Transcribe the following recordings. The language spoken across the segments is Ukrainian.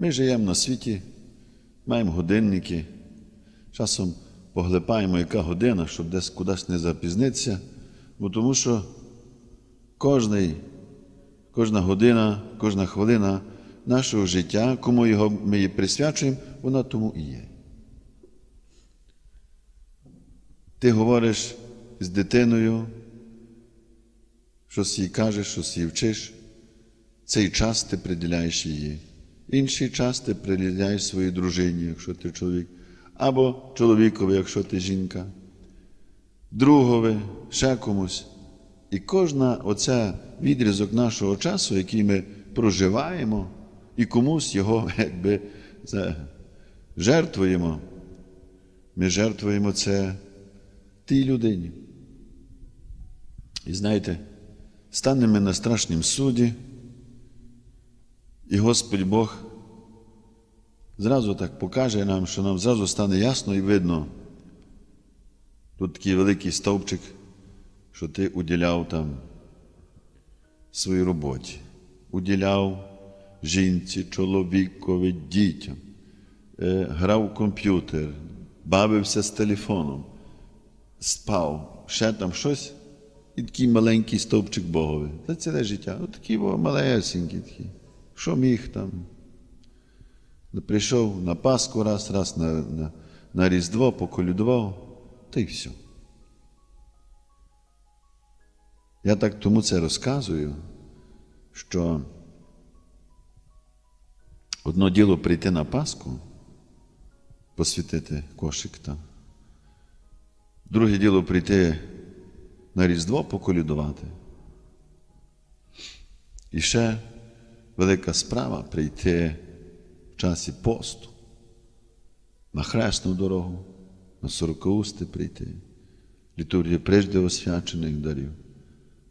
Ми живемо на світі, маємо годинники, часом поглипаємо, яка година, щоб десь кудись не запізнитися, бо тому що кожний, кожна година, кожна хвилина нашого життя, кому його ми її присвячуємо, вона тому і є. Ти говориш з дитиною, щось їй кажеш, щось їй вчиш. Цей час ти приділяєш її. Інший час ти приділяєш своїй дружині, якщо ти чоловік, або чоловікові, якщо ти жінка, другові, ще комусь. І кожна оця відрізок нашого часу, який ми проживаємо, і комусь його якби за- жертвуємо. Ми жертвуємо це тій людині. І знаєте, станемо ми на страшнім суді, і Господь Бог зразу так покаже нам, що нам зразу стане ясно і видно. Тут такий великий стовпчик, що ти уділяв там своїй роботі, уділяв жінці, чоловікові, дітям, е, грав в комп'ютер, бавився з телефоном, спав, ще там щось, і такий маленький стовпчик Богові. За ціле життя. От такий був малесенький такий. Що міг там? Прийшов на Пасху раз, раз на, на, на Різдво, поколюдував, та й все. Я так тому це розказую, що одно діло прийти на Пасху, посвятити кошик там. Друге діло прийти на Різдво поколюдувати. І ще велика справа прийти в часі посту, на хресну дорогу, на сорокоусти прийти, літургію прежде освячених дарів,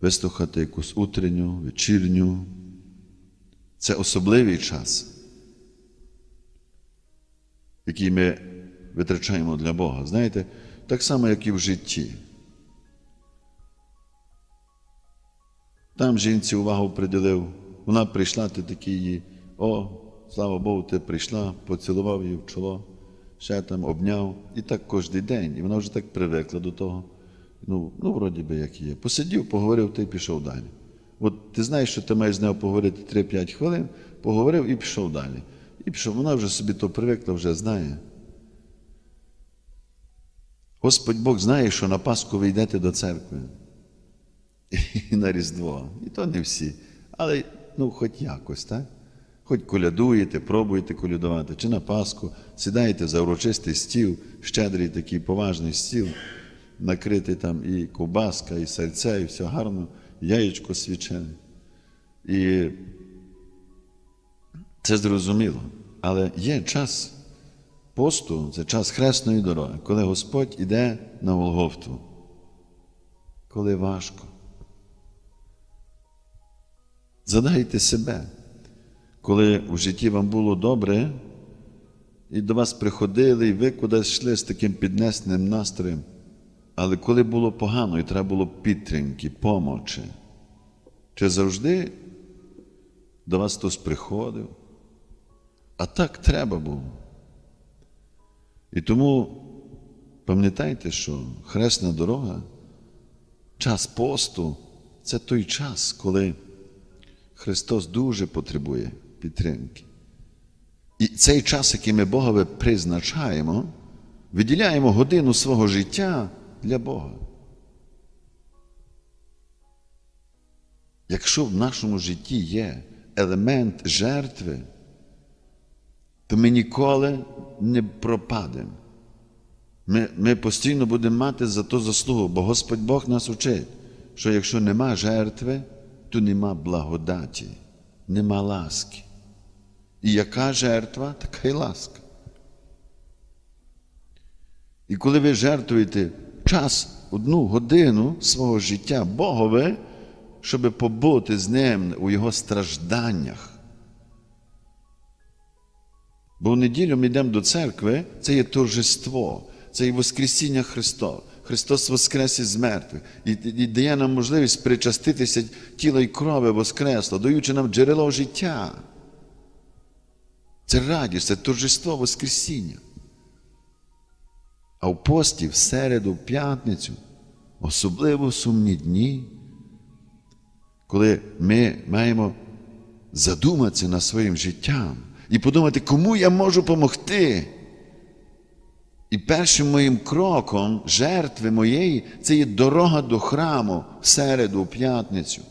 вислухати якусь утренню, вечірню. Це особливий час, який ми витрачаємо для Бога. Знаєте, так само, як і в житті. Там жінці увагу приділив, вона прийшла, ти такий її, о, слава Богу, ти прийшла, поцілував її в чоло, ще там обняв. І так кожен день. І вона вже так привикла до того. Ну, ну вроді би, як є. Посидів, поговорив, ти пішов далі. От ти знаєш, що ти маєш з нею поговорити 3-5 хвилин, поговорив і пішов далі. І пішов, вона вже собі то привикла, вже знає. Господь Бог знає, що на Пасху ви йдете до церкви і на Різдво. І то не всі. Але ну, хоч якось, так? Хоч колядуєте, пробуєте колядувати, чи на Пасху, сідаєте за урочистий стіл, щедрий такий поважний стіл, накритий там і ковбаска, і сальце, і все гарно, яєчко свічене. І це зрозуміло. Але є час посту, це час хресної дороги, коли Господь іде на Волговту, коли важко. Задайте себе, коли в житті вам було добре, і до вас приходили, і ви кудись йшли з таким піднесеним настроєм. Але коли було погано і треба було підтримки, помочі, чи завжди до вас хтось приходив? А так треба було. І тому пам'ятайте, що хресна дорога, час посту це той час, коли Христос дуже потребує підтримки. І цей час, який ми Богові призначаємо, виділяємо годину свого життя для Бога. Якщо в нашому житті є елемент жертви, то ми ніколи не пропадемо. Ми, ми постійно будемо мати за то заслугу, бо Господь Бог нас учить, що якщо нема жертви, то нема благодаті, нема ласки. І яка жертва, така й ласка. І коли ви жертвуєте час, одну годину свого життя Богове, щоб побути з ним у Його стражданнях. Бо в неділю ми йдемо до церкви, це є торжество, це є Воскресіння Христова. Христос воскрес із мертвих і, і дає нам можливість причаститися тіла і крови Воскресло, даючи нам джерело життя. Це радість, це торжество Воскресіння. А в пості, в середу, в п'ятницю, особливо сумні дні, коли ми маємо задуматися над своїм життям і подумати, кому я можу допомогти. І першим моїм кроком жертви моєї це є дорога до храму в середу, в п'ятницю.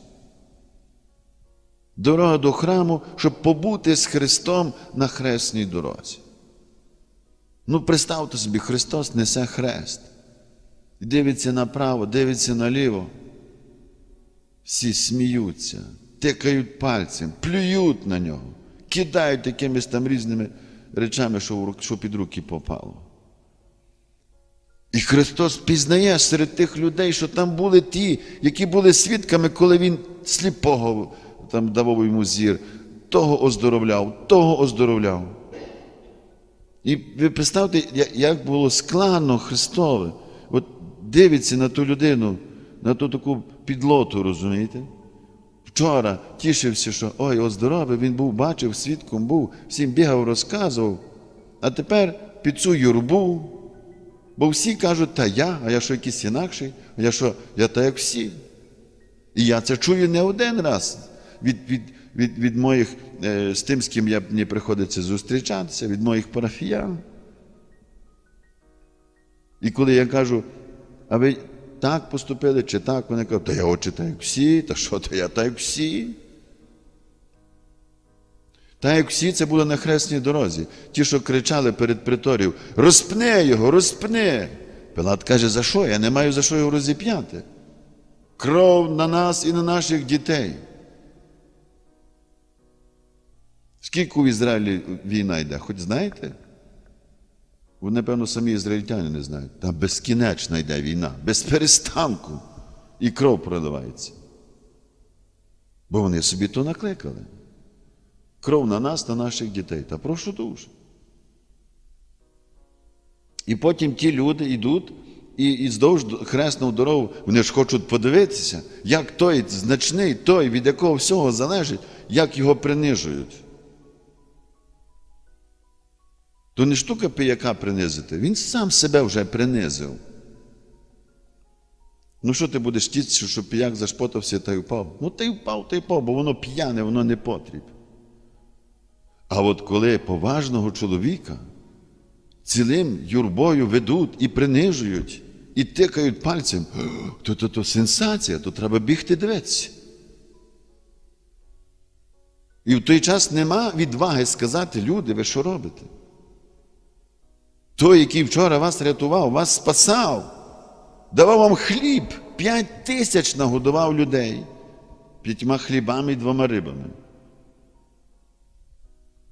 Дорога до храму, щоб побути з Христом на хресній дорозі. Ну, представте собі, Христос несе хрест. І дивиться направо, дивиться наліво. Всі сміються, тикають пальцем, плюють на нього, кидають якимись там різними речами, що, під руки попало. І Христос пізнає серед тих людей, що там були ті, які були свідками, коли Він сліпого там давав йому зір, того оздоровляв, того оздоровляв. І ви представте, як було складно Христове. От дивиться на ту людину, на ту таку підлоту, розумієте? Вчора тішився, що ой, оздоровив, він був, бачив, свідком був, всім бігав, розказував. А тепер під цю юрбу, бо всі кажуть, та я, а я що якийсь інакший, а я що, я так як всі. І я це чую не один раз від, від, від, від моїх, е, з тим, з ким я, мені приходиться зустрічатися, від моїх парафіян. І коли я кажу, а ви так поступили чи так, вони кажуть, та я очі так як всі, та що то я так як всі. Так як всі це було на хресній дорозі. Ті, що кричали перед приторів, розпни його, розпни. Пилат каже, за що? Я не маю за що його розіп'яти. Кров на нас і на наших дітей. Скільки в Ізраїлі війна йде, хоч знаєте? Ви, напевно, самі ізраїльтяни не знають. Там безкінечна йде війна, без перестанку. І кров проливається. Бо вони собі то накликали. Кров на нас, на наших дітей. Та прошу дуже. І потім ті люди йдуть і, і здовж хресну дорогу, вони ж хочуть подивитися, як той значний, той, від якого всього залежить, як його принижують. То не штука пияка принизити, він сам себе вже принизив. Ну що ти будеш тітися, що пияк зашпотався та й впав? Ну ти впав, та й впав, бо воно п'яне, воно не потріб. А от коли поважного чоловіка цілим юрбою ведуть і принижують, і тикають пальцем, то то, то сенсація, то треба бігти дивитися. І в той час нема відваги сказати, люди, ви що робите? Той, який вчора вас рятував, вас спасав, давав вам хліб, п'ять тисяч нагодував людей п'ятьма хлібами і двома рибами.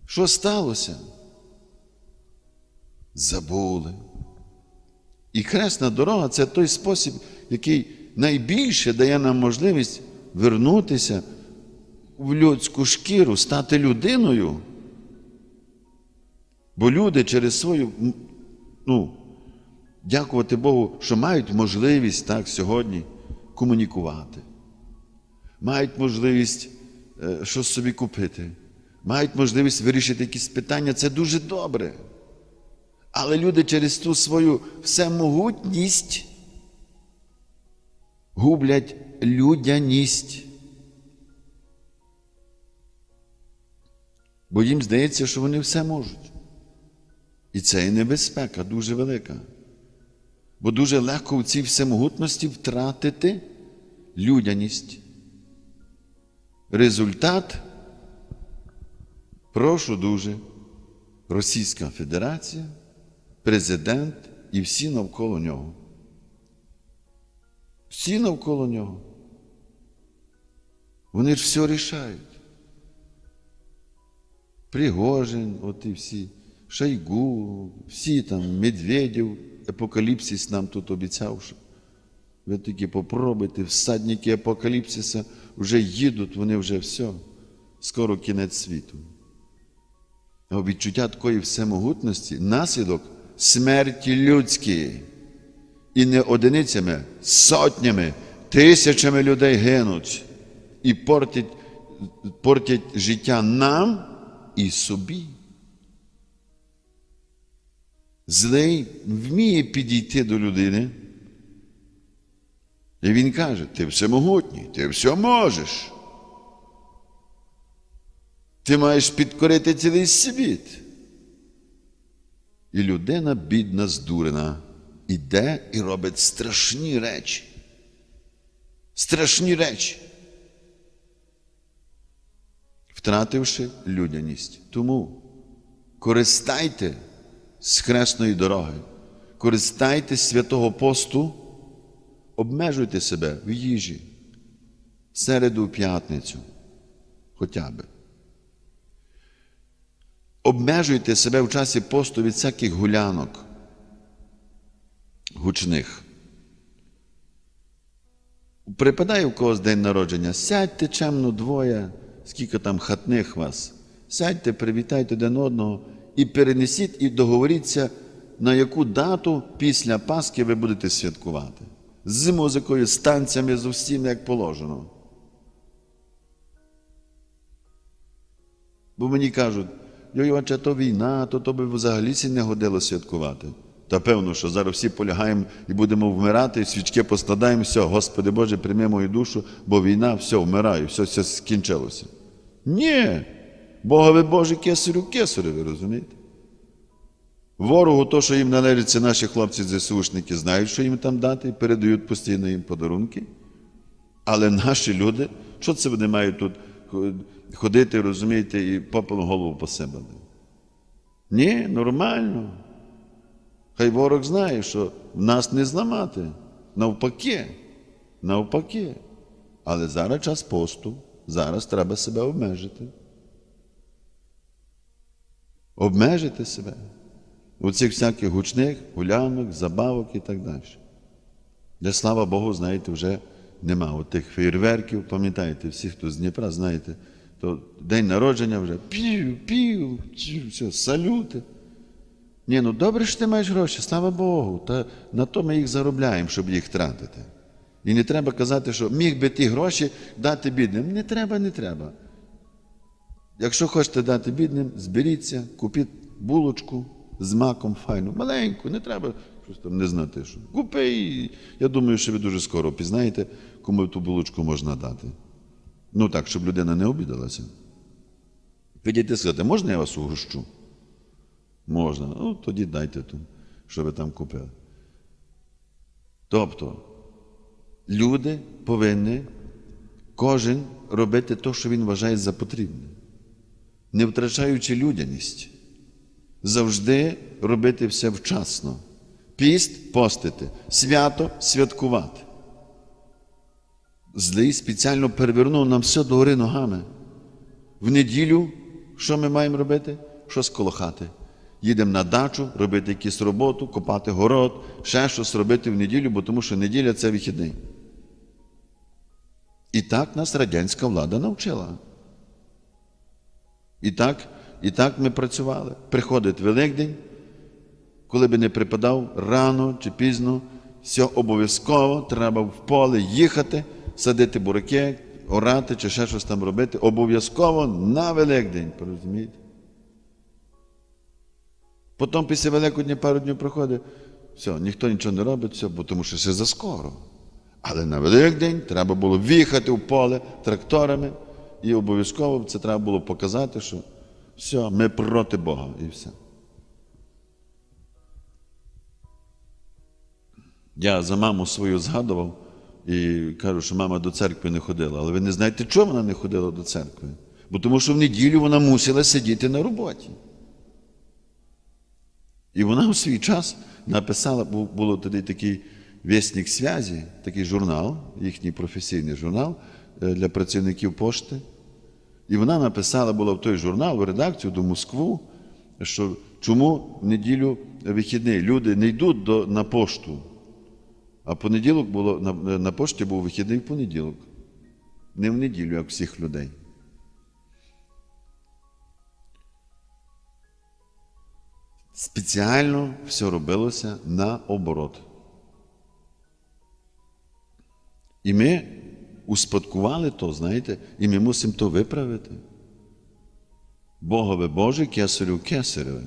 Що сталося? Забули. І хресна дорога це той спосіб, який найбільше дає нам можливість вернутися в людську шкіру, стати людиною. Бо люди через свою, ну, дякувати Богу, що мають можливість так сьогодні комунікувати, мають можливість е, щось собі купити, мають можливість вирішити якісь питання. Це дуже добре. Але люди через ту свою всемогутність гублять людяність. Бо їм здається, що вони все можуть. І це і небезпека дуже велика. Бо дуже легко у цій всемогутності втратити людяність. Результат, прошу дуже, Російська Федерація, президент і всі навколо нього. Всі навколо нього. Вони ж все рішають. Пригожин, от і всі, Шойгу, всі там, Медведєв, апокаліпсис нам тут обіцяв, що ви тільки попробуйте, всадники апокаліпсиса вже їдуть, вони вже все, скоро кінець світу. Відчуття такої всемогутності наслідок смерті людської. І не одиницями, сотнями, тисячами людей гинуть і портять, портять життя нам і собі. Злий вміє підійти до людини. І він каже: ти всемогутній, ти все можеш. Ти маєш підкорити цілий світ. І людина, бідна, здурена, іде і робить страшні речі. Страшні речі. Втративши людяність. Тому користайте з хресної дороги, користайтесь святого посту, обмежуйте себе в їжі, середу в п'ятницю, хоча би. Обмежуйте себе в часі посту від всяких гулянок, гучних. Припадає в когось день народження, сядьте чемно двоє, скільки там хатних вас. Сядьте, привітайте один одного і перенесіть і договоріться, на яку дату після Пасхи ви будете святкувати. З музикою, з танцями, з усім, як положено. Бо мені кажуть, Йойвача, то війна, то то би взагалі сі не годило святкувати. Та певно, що зараз всі полягаємо і будемо вмирати, і свічки поскладаємо, все, Господи Боже, прийми мою душу, бо війна, все, вмираю, все, все скінчилося. Ні. Богові Боже, кесарю, кесарю, ви розумієте? Ворогу, то, що їм належить, це наші хлопці ЗСУшники знають, що їм там дати, передають постійно їм подарунки. Але наші люди, що це вони мають тут ходити, розумієте, і попелом голову посипали? Ні, нормально. Хай ворог знає, що нас не зламати. Навпаки. Навпаки. Але зараз час посту, зараз треба себе обмежити. Обмежити себе у цих всяких гучних гулянок, забавок і так далі. Де, слава Богу, знаєте, вже нема от тих фейерверків, пам'ятаєте, всі, хто з Дніпра, знаєте, то день народження вже пів, пів, все, салюти. Ні, ну добре що ти маєш гроші, слава Богу, та на то ми їх заробляємо, щоб їх тратити. І не треба казати, що міг би ті гроші дати бідним. Не треба, не треба. Якщо хочете дати бідним, зберіться, купіть булочку з маком файну, маленьку, не треба щось там не знати. що. Купи і я думаю, що ви дуже скоро пізнаєте, кому ту булочку можна дати. Ну так, щоб людина не обідалася. Підійти сказати, можна я вас угощу? Можна. Ну, тоді дайте ту, що ви там купили. Тобто, люди повинні кожен робити те, що він вважає за потрібне, не втрачаючи людяність, завжди робити все вчасно. Піст постити, свято святкувати. Злий спеціально перевернув нам все догори ногами. В неділю що ми маємо робити? Що сколохати? Їдемо на дачу, робити якусь роботу, копати город, ще щось робити в неділю, бо тому що неділя це вихідний. І так нас радянська влада навчила. І так, і так ми працювали. Приходить Великдень, коли би не припадав рано чи пізно, все обов'язково треба в поле їхати, садити бураки, орати чи ще щось там робити. Обов'язково на Великдень, розумієте? Потім після Великодня пару днів проходить, все, ніхто нічого не робить, все, тому що ще заскоро. Але на Великдень треба було в'їхати в поле тракторами, і обов'язково це треба було показати, що все, ми проти Бога і все. Я за маму свою згадував і кажу, що мама до церкви не ходила. Але ви не знаєте, чому вона не ходила до церкви? Бо тому що в неділю вона мусила сидіти на роботі. І вона у свій час написала, було тоді такий вісник зв'язі, такий журнал, їхній професійний журнал е, для працівників пошти. І вона написала була в той журнал, в редакцію до Москву, що чому в неділю вихідний люди не йдуть до, на пошту. А понеділок було на, на пошті був вихідний в понеділок. Не в неділю, як всіх людей. Спеціально все робилося наоборот. І ми успадкували то, знаєте, і ми мусимо то виправити. Богове Боже, кесарю кесареве.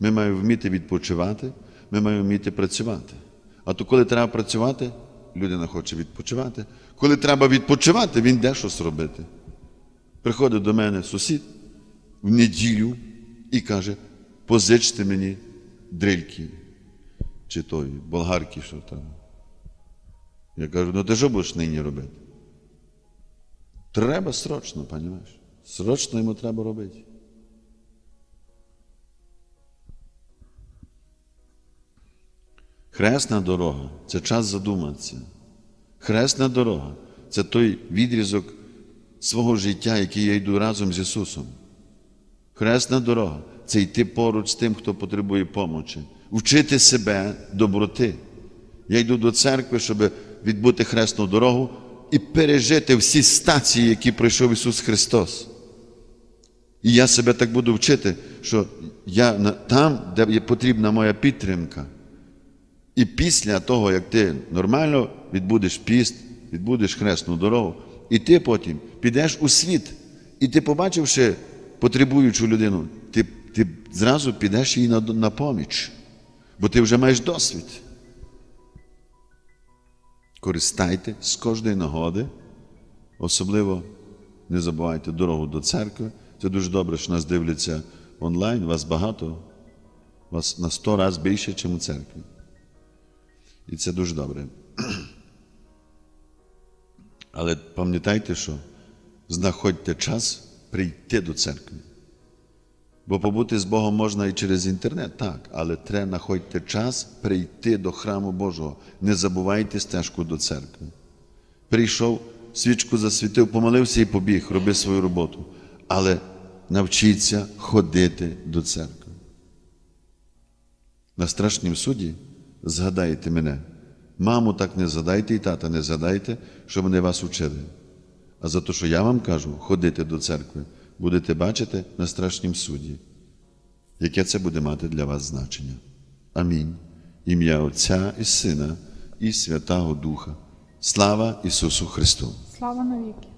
Ми маємо вміти відпочивати, ми маємо вміти працювати. А то коли треба працювати, людина хоче відпочивати. Коли треба відпочивати, він йде щось робити. Приходить до мене сусід в неділю і каже: позичте мені дрильки чи той болгарки, що там. Я кажу, ну ти що будеш нині робити? Треба срочно, розумієш? Срочно йому треба робити. Хресна дорога це час задуматися. Хресна дорога це той відрізок свого життя, який я йду разом з Ісусом. Хресна дорога це йти поруч з тим, хто потребує помочі, вчити себе доброти. Я йду до церкви, щоб відбути хресну дорогу і пережити всі стації, які пройшов Ісус Христос. І я себе так буду вчити, що я там, де є потрібна моя підтримка. І після того, як ти нормально відбудеш піст, відбудеш хресну дорогу, і ти потім підеш у світ, і ти, побачивши потребуючу людину, ти, ти зразу підеш їй на, на поміч, бо ти вже маєш досвід. Користайте з кожної нагоди, особливо не забувайте дорогу до церкви. Це дуже добре, що нас дивляться онлайн, вас багато, вас на сто разів більше, ніж у церкві. І це дуже добре. Але пам'ятайте, що знаходьте час прийти до церкви. Бо побути з Богом можна і через інтернет, так, але треба знаходьте час прийти до храму Божого. Не забувайте стежку до церкви. Прийшов, свічку засвітив, помолився і побіг, роби свою роботу. Але навчіться ходити до церкви. На страшнім суді згадайте мене. Маму так не згадайте і тата не згадайте, що вони вас учили. А за те, що я вам кажу, ходити до церкви, будете бачити на страшнім суді, яке це буде мати для вас значення. Амінь. Ім'я Отця і Сина і Святого Духа. Слава Ісусу Христу! Слава навіки.